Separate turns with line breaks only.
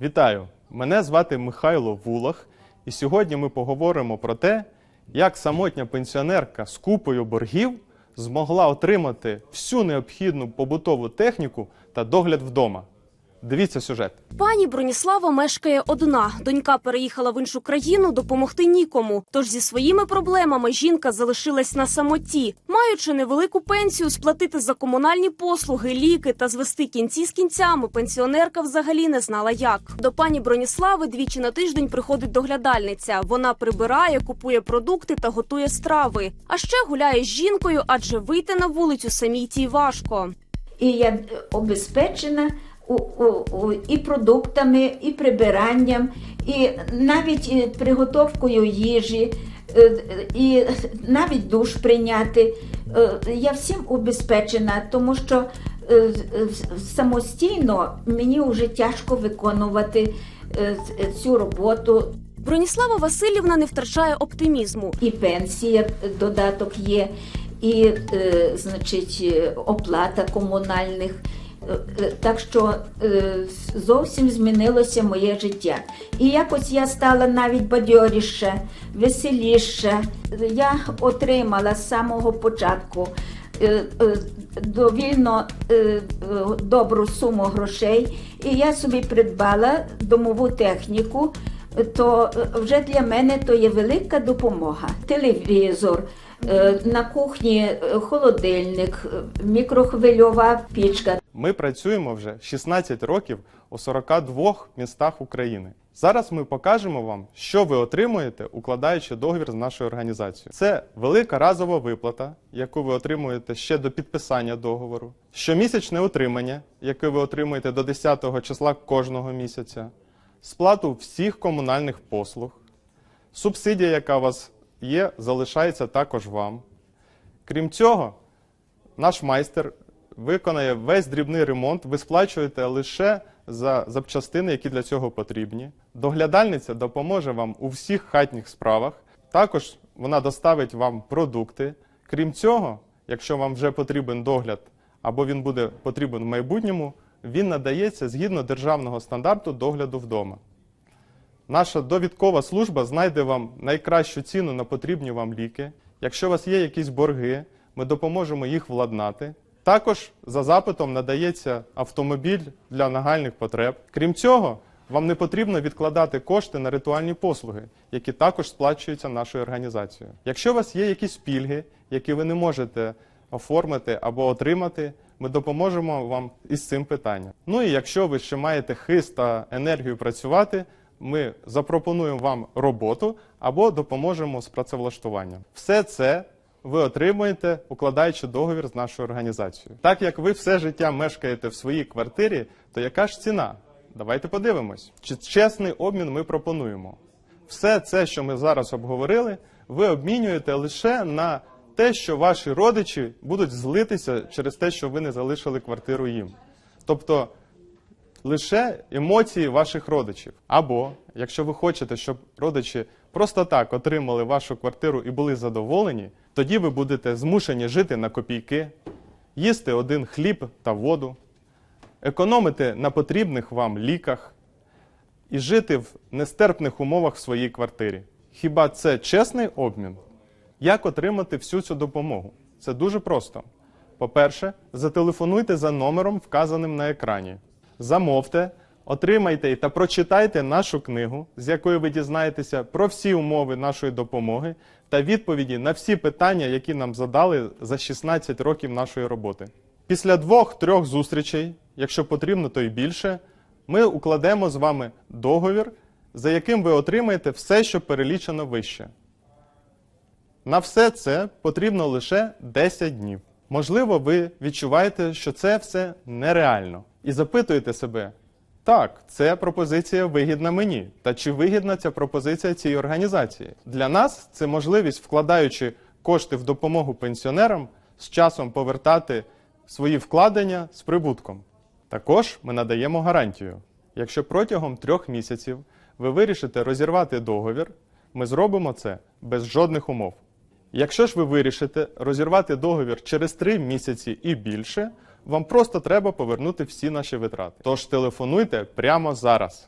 Вітаю! Мене звати Михайло Вулах, і сьогодні ми поговоримо про те, як самотня пенсіонерка з купою боргів змогла отримати всю необхідну побутову техніку та догляд вдома. Дивіться сюжет.
Пані Броніслава мешкає одна. Донька переїхала в іншу країну, допомогти нікому. Тож зі своїми проблемами жінка залишилась на самоті, маючи невелику пенсію, сплатити за комунальні послуги, ліки та звести кінці з кінцями. Пенсіонерка взагалі не знала як. До пані Броніслави двічі на тиждень приходить доглядальниця. Вона прибирає, купує продукти та готує страви. А ще гуляє з жінкою, адже вийти на вулицю самій тій важко.
І я обезпечена і продуктами, і прибиранням, і навіть е, приготовкою їжі, е, і навіть душ прийняти. Е, Я всім обезпечена, тому що самостійно мені вже тяжко виконувати цю роботу.
Броніслава Васильівна не втрачає оптимізму.
і пенсія додаток є, і значить оплата комунальних. Е, Так що е, зовсім змінилося моє життя. І якось я стала навіть бадьоріша, веселіша. Я отримала з самого початку е, довільно добру суму грошей, і я собі придбала домову техніку то вже для мене то є велика допомога. Телевізор, на кухні е, холодильник, е, мікрохвильова пічка.
Ми працюємо вже 16 років у 42 містах України. Зараз ми покажемо вам, що ви отримуєте, укладаючи договір з нашою організацією. Це велика разова виплата, яку ви отримуєте ще до підписання договору, щомісячне утримання, яке ви отримуєте до 10 числа кожного місяця, сплату всіх комунальних послуг, субсидія, яка вас є, залишається також вам. Крім цього, наш майстер виконає весь дрібний ремонт, ви сплачуєте лише за запчастини, які для цього потрібні. Доглядальниця допоможе вам у всіх хатніх справах. Також вона доставить вам продукти. Крім цього, якщо вам вже потрібен догляд або він буде потрібен в майбутньому, він надається згідно державного стандарту догляду вдома. Наша довідкова служба знайде вам найкращу ціну на потрібні вам ліки. Якщо у вас є якісь борги, ми допоможемо їх владнати. Також за запитом надається автомобіль для нагальних потреб. Крім цього, вам не потрібно відкладати кошти на ритуальні послуги, які також сплачуються нашою організацією. Якщо у вас є якісь пільги, які ви не можете оформити або отримати, ми допоможемо вам із цим питанням. Ну і якщо ви ще маєте хист та енергію працювати, ми запропонуємо вам роботу або допоможемо з працевлаштуванням. Все це ви отримуєте, укладаючи договір з нашою організацією. Так як ви все життя мешкаєте в своїй квартирі, то яка ж ціна? Давайте подивимось. Чи чесний обмін ми пропонуємо? Все це, що ми зараз обговорили, ви обмінюєте лише на те, що ваші родичі будуть злитися через те, що ви не залишили квартиру їм. Тобто лише емоції ваших родичів. Або, якщо ви хочете, щоб родичі просто так отримали вашу квартиру і були задоволені, тоді ви будете змушені жити на копійки, їсти один хліб та воду, економити на потрібних вам ліках і жити в нестерпних умовах в своїй квартирі. Хіба це чесний обмін? Як отримати всю цю допомогу? Це дуже просто. По-перше, зателефонуйте за номером, вказаним на екрані. Замовте, отримайте та прочитайте нашу книгу, з якої ви дізнаєтеся про всі умови нашої допомоги та відповіді на всі питання, які нам задали за 16 років нашої роботи. Після двох-трьох зустрічей, якщо потрібно, то й більше, ми укладемо з вами договір, за яким ви отримаєте все, що перелічено вище. На все це потрібно лише 10 днів. Можливо, ви відчуваєте, що це все нереально, і запитуєте себе: так, ця пропозиція вигідна мені. Та чи вигідна ця пропозиція цій організації? Для нас це можливість, вкладаючи кошти в допомогу пенсіонерам, з часом повертати свої вкладення з прибутком. Також ми надаємо гарантію. Якщо протягом трьох місяців ви вирішите розірвати договір, ми зробимо це без жодних умов. Якщо ж ви вирішите розірвати договір через 3 місяці і більше, вам просто треба повернути всі наші витрати. Тож телефонуйте прямо зараз.